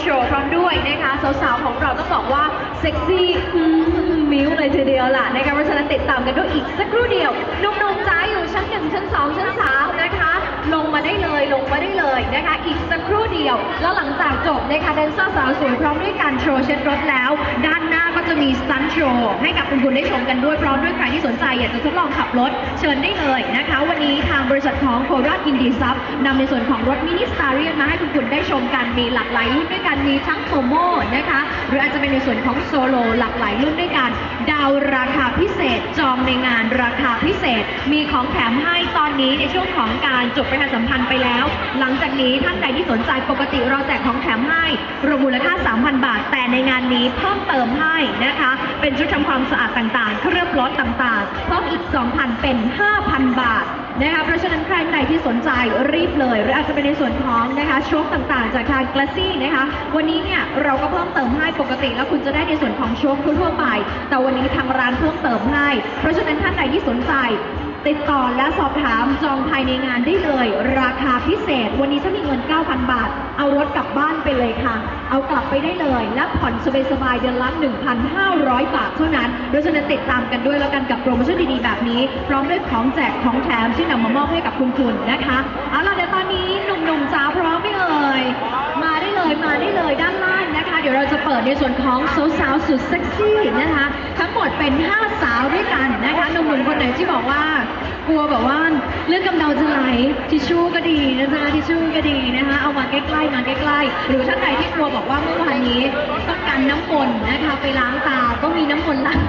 โชว์พร้อมด้วยนะคะสาวๆของเราต้องบอกว่าเซ็กซี่มมิ้วเลยทีเดียวล่ะนะคะเพราะฉะนั้นติดตามกันด้วยอีกสักครู่เดียวหนุ่มๆจ้าอยู่ชั้นหนึ่งชั้นสองชั้นสามนะคะ ลงมาได้เลยลงมาได้เลยนะคะ อีกสักครู่เดียว แล้วหลังจากจบนะคะแดนเซอร์สาวสวยพร้อมด้วยการโชว์เช็ดรถแล้ว ด้านหน้าก็จะมีสตันโชว์ให้กับคุณคุณได้ชมกันด้วยพร้อมด้วยใครที่สนใจอยากจะทดลองขับรถเชิญได้เลยนะคะ วันนี้ทางบริษัทของโคราชอินดีซับนำในส่วนของรถมินิสตาเรียนมาให้คุณคุณได้ชมกันมีหลากหลายรุ่นด้วยกันมีทั้งโ o โมนะคะหรืออาจจะเป็นในส่วนของโซโลหลากหลายรุ่นด้วย เอาราคาพิเศษจองในงานราคาพิเศษ มีของแถมให้ตอนนี้ในช่วงของการจบประชาสัมพันธ์ไปแล้ว หลังจากนี้ท่านใดที่สนใจปกติเราแจกของแถมให้รวมมูลค่า 3,000 บาท แต่ในงานนี้เพิ่มเติมให้นะคะ เป็นชุดทำความสะอาดต่างๆ เครื่องรถต่างๆเพิ่มอีก 2,000 เป็น 5,000 บาท นะคะเพราะฉะนั้นใครใดที่สนใจรีบเลย หรืออาจจะเป็นในส่วนของนะคะโชคต่างๆ จากทางกลาซี่นะคะ วันนี้เนี่ยเราก็เพิ่มเติมให้ปกติ แล้วคุณจะได้ในส่วนของโชคทั่วๆไป แต่วันนี้ทางร้านเพิ่มเติมให้ เพราะฉะนั้นท่านใดที่สนใจ ติดต่อและสอบถามจองภายในงานได้เลย ราคาพิเศษ วันนี้ถ้ามีเงิน 9,000 บาท เอารถกลับบ้านไปเลยค่ะ เอากลับไปได้เลย และผ่อนสบายๆเดือนละ 1,500 บาทเท่านั้นเพราะฉะนั้นติดตามกันด้วยแล้วกันกับโปรโมชั่นดีๆแบบนี้ พร้อมด้วยของแจกของแถมที่นำมามอบให้กับคุณคุณนะคะเอาล่ะเดี๋ยว ดี๋ยวเราจะเปิดในส่วนของสาวๆสุดเซ็กซี่นะคะ ทั้งหมดเป็น 5 สาวด้วยกันนะคะหนุ่มๆคนไหนที่บอกว่า กลัวแบบว่าเลือดกำเดาจะไหลทิชชู่ก็ดีนะจ๊ะทิชชู่ก็ดีนะคะเอามาใกล้ๆมาใกล้ๆ หรือท่านใดที่กลัวบอกว่าเมื่อวานนี้ต้องการน้ำมนต์นะคะไปล้างตาก็มีน้ำมนต์ล้าง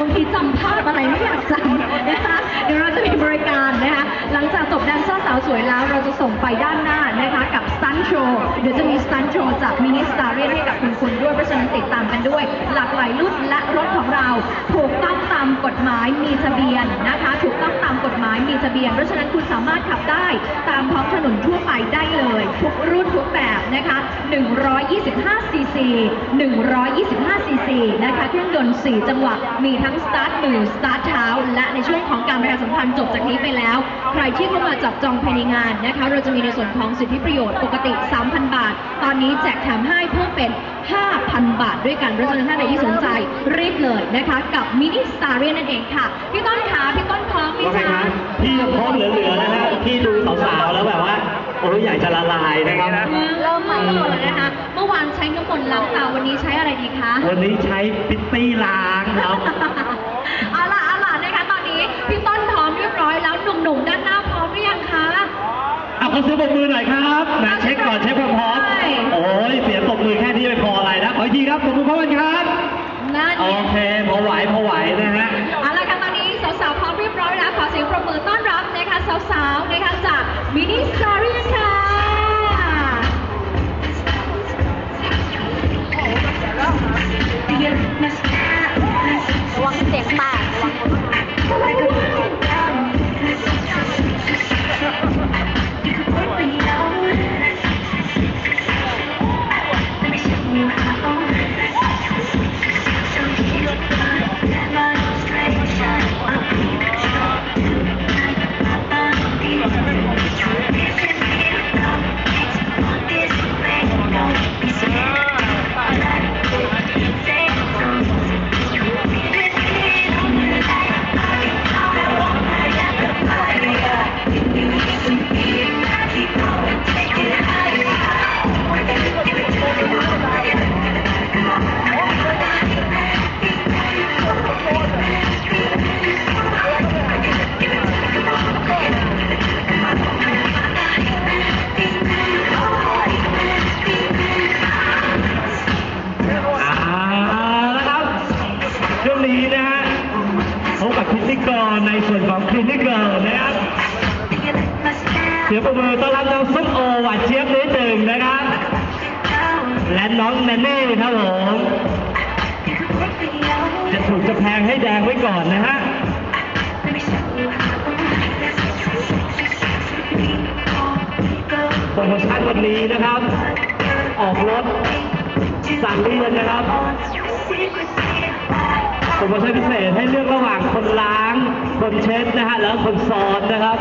บางทีจำภาพอะไรไม่อยากจำนะคะเดี๋ยวเราจะมีบริการนะคะหลังจากจบแดนเซอร์สาวสวยแล้วเราจะส่งไปด้านหน้านะคะกับสตันโชว์เดี๋ยวจะมีสตันโชว์จากมินิสตาเรียนให้กับคุณคุณด้วยเพราะฉะนั้นติดตามกันด้วย หลากหลายรุ่นและรถของเราถูกต้องตามกฎหมายมีทะเบียนนะคะถูกต้องตามกฎหมายมีทะเบียน เพราะฉะนั้นคุณสามารถขับได้ตามท้องถนนทั่วไปได้เลย ทุกรุ่นทุกแบบนะคะ 125 ซีซี 125 ซีซีนะคะเครื่องยนต์ 4 จังหวะ มีทั้งสตาร์ทมือสตาร์ทเท้า และในช่วงของการประชาสัมพันธ์จบจากนี้ไปแล้ว ใครที่เข้ามาจับจองภายในงานนะคะ เราจะมีในส่วนของสิทธิประโยชน์ปกติ 3,000 บาท ตอนนี้แจกแถมให้เพิ่มเป็น 5,000 บาทด้วยกันเพราะฉะนั้นถ้าใดที่สนใจรีบเลยนะคะ กับมินิสตาร์เรียนั่นเองค่ะ พี่ต้นขาพี่ต้นพร้อ ว่าไงคะครับพี่ยังพร้อมเหลือๆนะฮะที่ดูสาวๆแล้วแบบว่าโอ้ยอยากจะละลายนะครับ เริ่มมาเลยนะคะ เมื่อวานใช้น้ำมนต์ล้างตาวันนี้ใช้อะไรดีคะ วันนี้ใช้ปิตตี้ล้างครับ เอาล่ะเอาล่ะนะคะตอนนี้พี่ต้นพร้อมเรียบร้อยแล้วหนุ่มๆด้านหน้าพร้อมหรือยังคะเอาขอเสียงปรบมือหน่อยครับนะเช็คก่อนเช็คความพร้อมใช่โอ้ยเสียงปรบมือแค่นี้ไม่พออะไรนะขออีกทีครับปรบมือพร้อมกันครับนั่นโอไงเคพอไหวพอไหวนะฮะ ส่วนของคลินิกเกอร์นะครับเสียงประมือต้อนรับน้องส้มโอหวานเจี๊ยบนิดหนึ่งนะครับ และน้องแนนนี่ครับผมจะถูกจะแพงให้แดงไว้ก่อนนะฮะโปรโมชั่นวันนี้นะครับ ออกรถสั่งเรียนนะครับ โปรโมชั่นพิเศษให้เลือกระหว่างคนล้าง คนเช็ดนะฮะ แล้วคนซ้อนนะครับ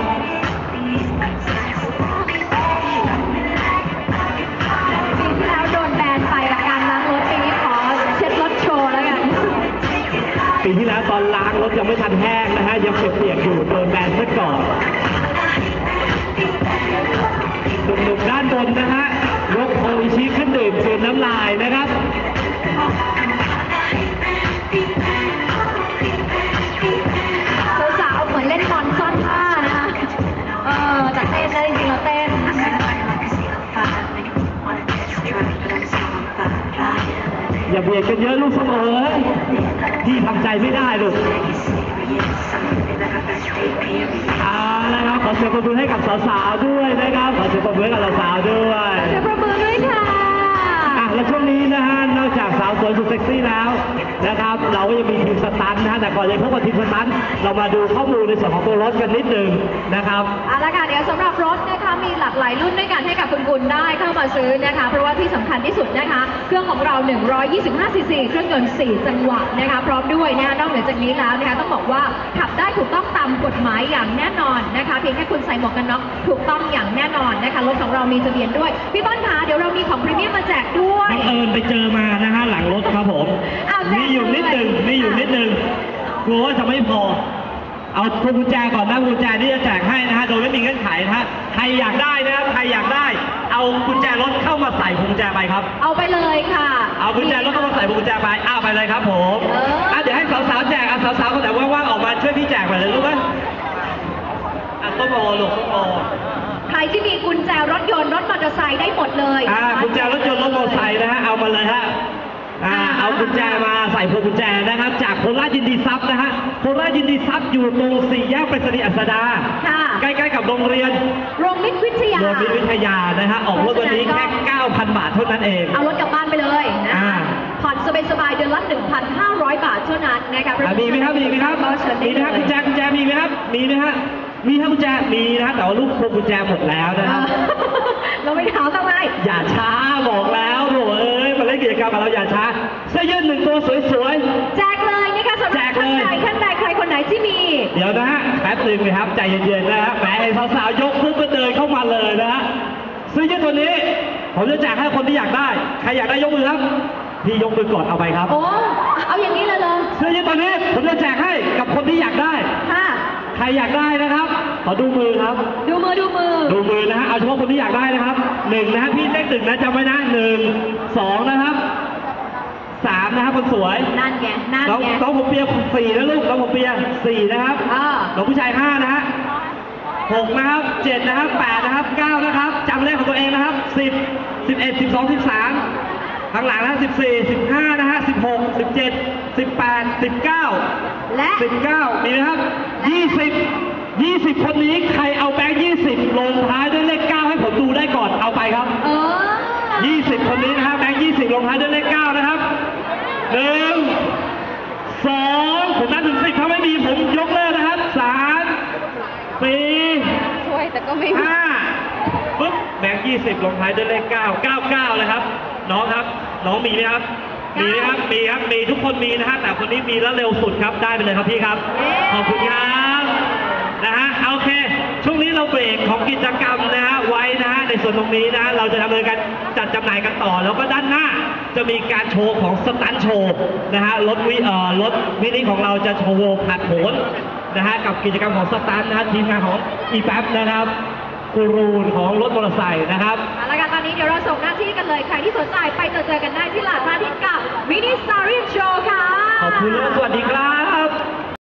ปีที่แล้วโดนแบนไปละกันล้างรถปีนี้ขอเช็ดรถโชว์แล้วกัน ปีที่แล้วตอนล้างรถยังไม่ทันแห้งนะฮะ ยังเอย่าเบียดกันเยอะลูกสมเอ๋ยพี่ทำใจไม่ได้ลูกเอาละครับขอเสียงปรบมือให้กับสาวๆด้วยนะครับขอเสียงปรบมือให้กับสาวๆด้วยเสียงประมือด้วยค่ะ อะและช่วงนี้นะฮะนอกจากสาวสวยสุดเซ็กซี่แล้ว นะครับ เราก็ยังมีทีมสตันท์นะฮะแต่ก่อนจะพบกับทีมสตันท์เรามาดูข้อมูลในส่วนของตัวรถกันนิดหนึงนะครับเอาละค่ะเดี๋ยวสำหรับรถนะคะมีหลากหลายรุ่นด้วยกันให้กับคุณกุลได้เข้ามาซื้อนะคะ เพราะว่าที่สำคัญที่สุดนะคะ เครื่องของเรา 125ซีซีเครื่องยนต์4จังหวะนะคะ พร้อมด้วยนะคะนอกเหนือจากนี้แล้วนะคะต้องบอกว่าขับได้ถูกต้องตามกฎหมายอย่างแน่นอนนะคะเพียงแค่คุณใส่หมวกกันน็อกถูกต้องอย่างแน่นอนนะคะรถของเรามีทะเบียนด้วยพี่ต้นคะเดี๋ยวเรามีของพรีเมียมมาแจกด้วยบังเอิญไปเจอ เอาพวงกุญแจก่อนนะพวงกุญแจที่จะแจกให้นะฮะโดยไม่มีเงื่อนไขนะฮะใครอยากได้นะครับใครอยากได้ เอากุญแจรถเข้ามาใส่พวงกุญแจไปครับ เอาไปเลยค่ะ เอากุญแจรถเข้ามาใส่พวงกุญแจไปอ้าวไปเลยครับผมเอออะเดี๋ยวให้สาวๆแจกอะสาวๆคนไหนว่างๆออกมาช่วยพี่แจกหน่อยเลยรู้ไหมอะต้นโอลูกต้นโอใครที่มีกุญแจรถยนต์รถมอเตอร์ไซค์ได้หมดเลยอ่ากุญแจรถยนต์รถมอเตอร์ไซค์นะฮะเอามาเลยฮะ อ่าอ่าเอากุญแจมาใส่พวงกุญแจนะครับ จากโคราชยินดีทรัพย์นะฮะโคราชยินดีทรัพย์อยู่ตรงสี่แยกไปรษณีย์อัสดาค่ะ ใกล้ๆกับโรงเรียนโรงมิตรวิทยา โรงเรียนวิทยานะฮะออกรถวันนี้แค่ 9,000 บาทเท่านั้นเอง เอารถกลับบ้านไปเลยนะอ่าคะผ่อนสบายๆเดือนละ 1,500 บาทเท่านั้นนะคะอะมีไหมครับมีไหมครับก็เชิญได้มีไหมครับกุญแจกุญแจมีไหมครับมีไหมฮะมีครับกุญแจมีนะฮะแต่ว่าลูกพวงกุญแจหมดแล้วนะเอครับอเราไม่ถามทำไม อย่าช้าบอกแล้วโถเอ้ยมา เล่นกิจกรรมกับเราอย่าช้าเสื้อยืดหนึ่งตัวสวยๆแจกเลยนะคะสำหแจรับกเลท่านยใดท่านใดใครคนไหนที่มีเดี๋ยวนะฮะแป๊บหนึงนะครับใจเย็นๆนะฮะแหมเห็นสาวๆยกปุ๊บก็เดินเข้ามาเลยนะฮะซื้อยืดตัวนี้ ผมจะแจกให้คนที่อยากได้ ใครอยากได้ยกมือครับพี่ยกมือก่อนเอาไปครับ โอ้เอาอย่างนี้เลยเลยซื้อยืดตัวนี้ผมจะแจกให้กับคนที่อยากได้ ค่ะ ใครอยากได้นะครับ ขอดูมือครับ ดูมือดูมือ ดูมือนะ ฮะเอาเฉพาะคนที่อยากได้นะครับหนึ่งนะฮะพี่เลขหนึ่งนะจำไว้นะหนึ่งสองนะครับสามนะครับคนสวยนั่นไงนั่นน้องไงน้องผมเปียสี่นะลูกน้องผมเปียสี่นะครับอ่าน้องผู้ชายห้านะฮะหกนะครับเจ็ดนะครับแปดนะครับเก้านะครับจำเลขของตัวเองนะครับสิบสิบเอ็ดสิบสองสิบสามข้างหลังนะสิบสี่สิบห้านะฮะสิบหกสิบเจ็ดสิบแปดสิบเก้าและสิบเก้ามีไหมครับยี่สิบ ยี่สิบคนนี้ใครเอาแบงค์ยี่สิบลงท้ายด้วยเลขเก้าให้ผมดูได้ก่อนเอาไปครับ เออยี่สิบคนนี้นะครับแบงค์ยี่สิบลงท้ายด้วยเลขเก้านะครับหนึ่งสองผมนับถึงสิบถ้าไม่มีผมยกเลิกนะครับสามสี่ช่วยแต่ก็ไม่ห้าปึ๊บแบงค์ยี่สิบลงท้ายด้วยเลขเก้าเก้าเก้าเลยครับ น้องครับ น้องมีไหมครับ มีไหมครับ มีครับ มีทุกคนมีนะฮะแต่คนนี้มีแล้วเร็วสุดครับ ได้ไปเลยครับพี่ครับ ขอบคุณครับ นะฮะเอาโอเค ช่วงนี้เราเบรกของกิจกรรมนะฮะไว้นะฮะในส่วนตรงนี้นะฮะเราจะดำเนินการจัดจำหน่ายกันต่อ แล้วก็ด้านหน้าจะมีการโชว์ของสตันท์โชว์นะฮะรถวิเอ่อรถมินิของเราจะโชว์ผัดโผนนะฮะกับกิจกรรมของสตันท์นะฮะทีมงานของอีแป๊บนะครับกูรูนของรถมอเตอร์ไซค์นะครับเอาละค่ะตอนนี้เดี๋ยวเราส่งหน้าที่กันเลย ใครที่สนใจไปเจอเจอกันได้ที่หลาดพระอาทิตย์กับมินิสตาร์รีโชว์ค่ะ ขอบคุณและสวัสดีครับ